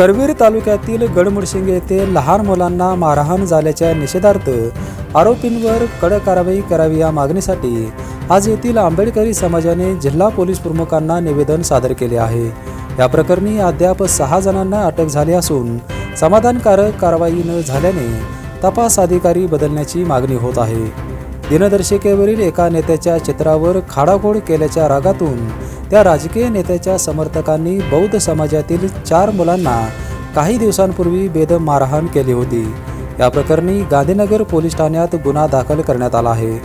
करवीर तालुक्यातील गडमुडशिंगे येथे लहान मुलांना मारहाण झाल्याच्या निषेधार्थ आरोपींवर कडक कारवाई करावी या मागणीसाठी आज येथील आंबेडकरी समाजाने जिल्हा पोलीस प्रमुखांना निवेदन सादर केले आहे. या प्रकरणी अद्याप सहा जणांना अटक झाली असून समाधानकारक कारवाई न झाल्याने तपास अधिकारी बदलण्याची मागणी होत आहे. दिनदर्शिकेवरील एका नेत्याच्या चित्रावर खाडाखोड केल्याच्या रागातून त्या राजकीय नेत्याच्या समर्थकांनी बौद्ध समाजातील चार मुलांना काही दिवसांपूर्वी बेदम मारहाण केली होती. या प्रकरणी गांधीनगर पोलीस ठाण्यात गुन्हा दाखल करण्यात आला आहे.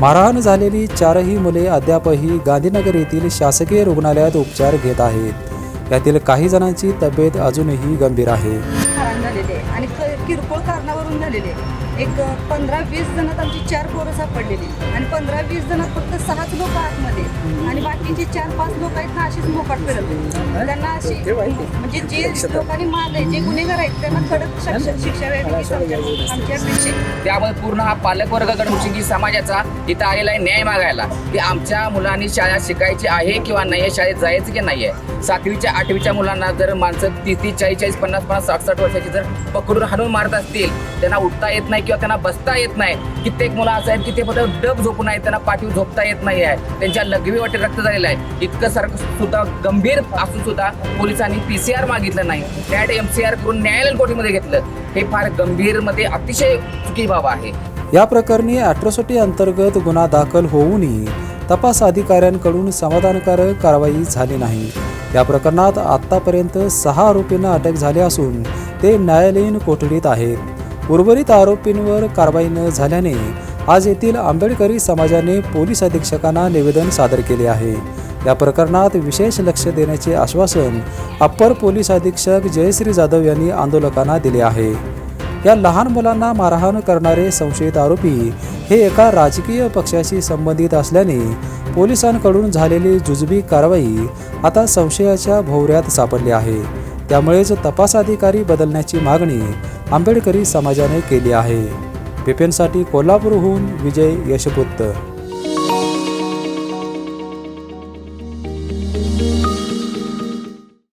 मारहाण झालेली चारही मुले अद्यापही गांधीनगर येथील शासकीय रुग्णालयात उपचार घेत आहेत. यातील काही जणांची तब्येत अजूनही गंभीर आहे. झालेली आहे. आणि क- किरकोळ कारणावरून झालेले आहे. एक पंधरा वीस जणात आमची चार पोरं सापडलेली आणि पंधरा वीस जणात फक्त सहाच लोक आतमध्ये आणि बाकीचे चार पाच लोक आहेत ना अशीच मोकाट फिरत आहेत. त्यांना अशी म्हणजे जे लोकांनी मारले जे गुन्हेगार आहेत त्यांना कडक शिक्षा शिक्षा व्हावी आमच्या आमची अपेक्षा आहे. त्यामुळे पूर्ण हा पालकवर्ग गडमुशिंगी समाजाचा इथं आलेला आहे न्याय मागायला की आमच्या मुलांनी शाळा शिकायची आहे किंवा नाही आहे शाळेत जायचं की नाही आहे. सातवीच्या आठवीच्या मुलांना जर माणसं तीस तीस चाळीस चाळीस पन्नास पन्नास साठ साठ वर्षाची जर पकडून हाणून मारत असतील त्यांना उठता येत नाही किंवा त्यांना बसता येत नाही. कित्येक मुलं असं आहेत की ते फक्त डब झोपून आहेत त्यांना पाठीव झोपता येत नाही आहे. त्यांच्या लघवी वाटे रक्त झालेलं आहे. इतकं सारखं सुद्धा गंभीर असून सुद्धा पोलिसांनी पी सी आर मागितलं नाही. त्यात एम सी आर करून न्यायालयीन कोठीमध्ये घेतलं? हे फार गंभीरमध्ये अतिशय चुकी बाब आहे. या प्रकरणी अॅट्रॉसिटी अंतर्गत गुन्हा दाखल होऊनही तपास अधिकाऱ्यांकडून समाधानकारक कारवाई झाली नाही. या प्रकरणात आत्तापर्यंत सहा आरोपींना अटक झाली असून ते न्यायालयीन कोठडीत आहेत. उर्वरित आरोपींवर कारवाई न झाल्याने आज येथील आंबेडकरी समाजाने पोलीस अधीक्षकांना निवेदन सादर केले आहे. या प्रकरणात विशेष लक्ष देण्याचे आश्वासन अप्पर पोलीस अधीक्षक जयश्री जाधव यांनी आंदोलकांना दिले आहे. या लहान मुलांना मारहाण करणारे संशयित आरोपी हे एका राजकीय पक्षाशी संबंधित असल्याने पोलिसांकडून झालेली जुजबी कारवाई आता संशयाच्या भोवऱ्यात सापडली आहे. त्यामुळेच तपास अधिकारी बदलण्याची मागणी आंबेडकरी समाजाने केली आहे. बिपिनसाठी कोल्हापूरहून विजय यशपुत्त